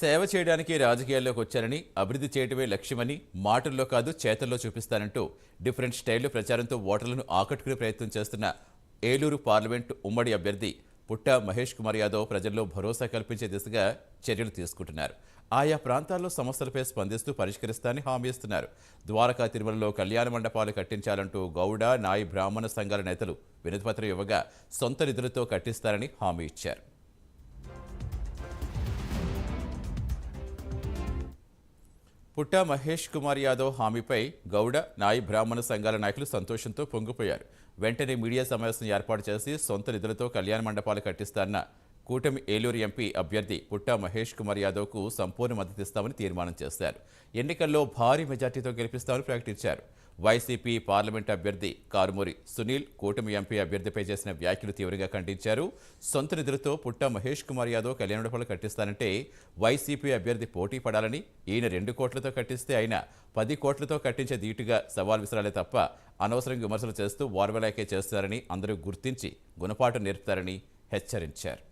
సేవ చేయడానికి రాజకీయాల్లోకి వచ్చారని అభివృద్ధి చేయటమే లక్ష్యమని మాటల్లో కాదు చేతల్లో చూపిస్తానంటూ డిఫరెంట్ స్టైల్లో ప్రచారంతో ఓటర్లను ఆకట్టుకునే ప్రయత్నం చేస్తున్న ఏలూరు పార్లమెంట్ ఉమ్మడి అభ్యర్థి పుట్ట మహేష్ కుమార్ యాదవ్ ప్రజల్లో భరోసా కల్పించే దిశగా చర్యలు తీసుకుంటున్నారు. ఆయా ప్రాంతాల్లో సమస్యలపై స్పందిస్తూ పరిష్కరిస్తానని హామీ ఇస్తున్నారు. ద్వారకా తిరుమలలో కళ్యాణ మండపాలు కట్టించాలంటూ గౌడ నాయి బ్రాహ్మణ సంఘాల నేతలు వినతిపత్రం ఇవ్వగా సొంత నిధులతో కట్టిస్తారని హామీ ఇచ్చారు. పుట్ట మహేష్ కుమార్ యాదవ్ హామీపై గౌడ నాయి బ్రాహ్మణ సంఘాల నాయకులు సంతోషంతో పొంగిపోయారు. వెంటనే మీడియా సమావేశం ఏర్పాటు చేసి సొంత నిధులతో కళ్యాణ మండపాలు కట్టిస్తారన్న కూటమి ఏలూరు ఎంపీ అభ్యర్థి పుట్ట మహేష్ కుమార్ యాదవ్కు సంపూర్ణ మద్దతిస్తామని తీర్మానం చేశారు. ఎన్నికల్లో భారీ మెజార్టీతో గెలిపిస్తామని ప్రకటించారు. వైసీపీ పార్లమెంట్ అభ్యర్థి కారుమూరి సునీల్ కూటమి ఎంపీ అభ్యర్థిపై చేసిన వ్యాఖ్యలు తీవ్రంగా ఖండించారు. సొంత నిధులతో పుట్ట మహేష్ కుమార్ యాదవ్ కళ్యాణ కట్టిస్తానంటే వైసీపీ అభ్యర్థి పోటీ పడాలని ఈయన రెండు కోట్లతో కట్టిస్తే ఆయన పది కోట్లతో కట్టించే ధీటుగా సవాల్ విసరాలే తప్ప అనవసరం విమర్శలు చేస్తూ వార్వలాకే చేస్తారని అందరూ గుర్తించి గుణపాఠం నేర్పుతారని హెచ్చరించారు.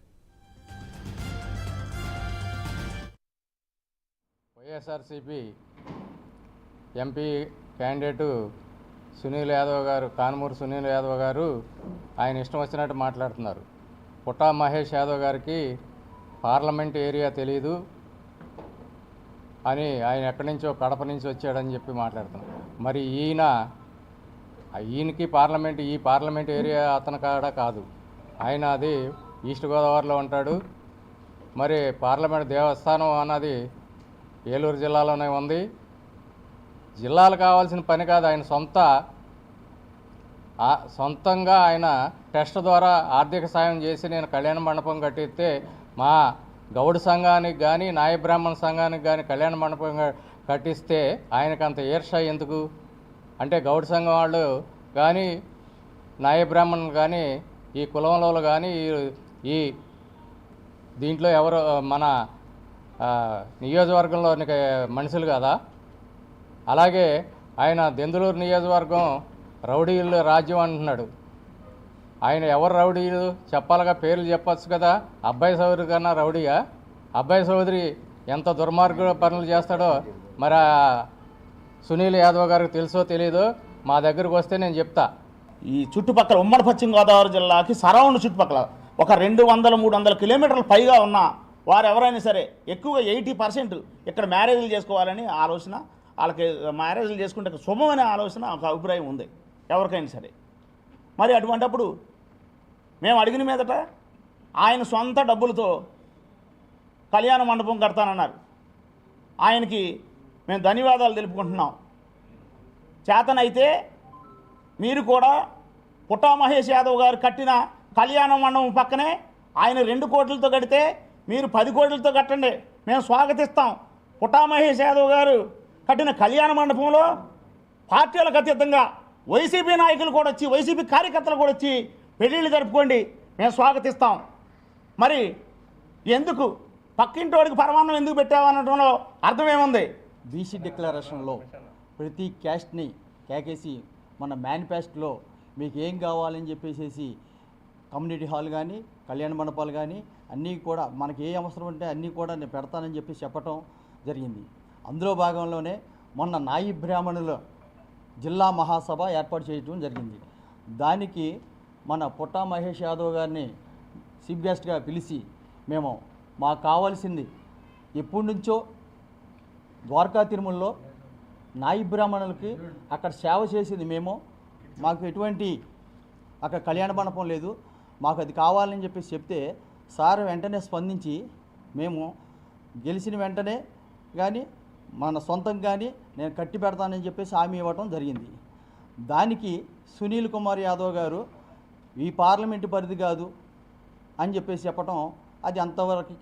YSRCP MP candidate Sunil Yadav garu Kanumuru Sunil Yadav గారు ఆయన ఇష్టం వచ్చినట్టు మాట్లాడుతున్నారు. పుట్టా మహేష్ యాదవ్ గారికి పార్లమెంట్ ఏరియా తెలియదు అని ఆయన ఎక్కడి నుంచో కడప నుంచి వచ్చాడని చెప్పి మాట్లాడుతున్నారు. మరి ఈయన ఈయనకి పార్లమెంట్ ఈ పార్లమెంట్ ఏరియా అతని కాడ కాదు. ఆయన అది ఈస్ట్ గోదావరిలో ఉంటాడు. మరి పార్లమెంట్ దేవస్థానం అన్నది ఏలూరు జిల్లాలోనే ఉంది. జిల్లాలు కావాల్సిన పని కాదు ఆయన సొంత ఆ- సొంతంగా ఆయన టెస్ట్ ద్వారా ఆర్థిక సాయం చేసి నేను కళ్యాణ మండపం కట్టిస్తే మా గౌడ సంఘానికి కానీ నాయబ్రాహ్మణ సంఘానికి కానీ కళ్యాణ మండపం కట్టిస్తే ఆయనకు అంత ఈర్ష ఎందుకు? అంటే గౌడ సంఘం వాళ్ళు కానీ నాయబ్రాహ్మణులు కానీ ఈ కులంలో కానీ ఈ- ఈ దీంట్లో ఎవరు మన నియోజకవర్గంలోని మనుషులు కదా. అలాగే ఆయన దెందులూరు నియోజకవర్గం రౌడీలు రాజ్యం అంటున్నాడు. ఆయన ఎవరు రౌడీలు? చెప్పాలిగా పేర్లు చెప్పచ్చు కదా. అబ్బాయి సోదరి కన్నా రౌడీయా? అబ్బాయి సోదరి ఎంత దుర్మార్గ పనులు చేస్తాడో మరి సునీల్ యాదవ్ గారికి తెలుసో తెలియదో మా దగ్గరకు వస్తే నేను చెప్తా. ఈ చుట్టుపక్కల ఉమ్మడి పశ్చిమ గోదావరి జిల్లాకి సరౌండ్ చుట్టుపక్కల ఒక రెండు వందల మూడు వందల కిలోమీటర్ల పైగా ఉన్న వారు ఎవరైనా సరే ఎక్కువగా ఎయిటీ పర్సెంట్ ఇక్కడ మ్యారేజ్లు చేసుకోవాలని ఆలోచన వాళ్ళకి మ్యారేజ్లు చేసుకుంటే శుభమనే అనే ఆలోచన ఒక అభిప్రాయం ఉంది ఎవరికైనా సరే. మరి అటువంటప్పుడు మేము అడిగిన మీదట ఆయన సొంత డబ్బులతో కళ్యాణ మండపం కడతానన్నారు. ఆయనకి మేము ధన్యవాదాలు తెలుపుకుంటున్నాం. చేతనైతే మీరు కూడా పుట్టా మహేష్ యాదవ్ గారు కట్టిన కళ్యాణ మండపం పక్కనే ఆయన రెండు కోట్లతో కడితే మీరు పది కోట్లతో కట్టండి. మేము స్వాగతిస్తాం. పుటా మహేష్ యాదవ్ గారు కట్టిన కళ్యాణ మండపంలో పార్టీలకు అతీతంగా వైసీపీ నాయకులు కూడా వచ్చి వైసీపీ కార్యకర్తలు కూడా వచ్చి పెళ్ళిళ్ళు జరుపుకోండి. మేము స్వాగతిస్తాం. మరి ఎందుకు? పక్కింటోడికి పరమాన్నం ఎందుకు పెట్టావనడంలో అర్థమేముంది? బీసీ డిక్లరేషన్లో ప్రతి క్యాస్ట్ని కేకేసి మన మేనిఫెస్టోలో మీకు ఏం కావాలని చెప్పేసి కమ్యూనిటీ హాల్ కానీ కళ్యాణ మండపాలు కానీ అన్నీ కూడా మనకి ఏ అవసరం ఉంటే అన్నీ కూడా నేను పెడతానని చెప్పి చెప్పటం జరిగింది. అందులో భాగంలోనే మొన్న నాయి బ్రాహ్మణుల జిల్లా మహాసభ ఏర్పాటు చేయడం జరిగింది. దానికి మన పుట్టా మహేష్ యాదవ్ గారిని చీఫ్ గెస్ట్గా పిలిచి మేము మాకు కావాల్సింది ఎప్పటి నుంచో ద్వారకా తిరుమలలో నాయి బ్రాహ్మణులకి అక్కడ సేవ చేసింది మేము. మాకు ఎటువంటి అక్కడ కళ్యాణ మండపం లేదు. మాకు అది కావాలని చెప్పేసి చెప్తే సార్ వెంటనే స్పందించి మేము గెలిచిన వెంటనే కానీ మన సొంతం కానీ నేను కట్టి పెడతానని చెప్పేసి హామీ ఇవ్వటం జరిగింది. దానికి సునీల్ కుమార్ యాదవ్ గారు ఈ పార్లమెంటు పరిధి కాదు అని చెప్పేసి చెప్పటం అది అంతవరకు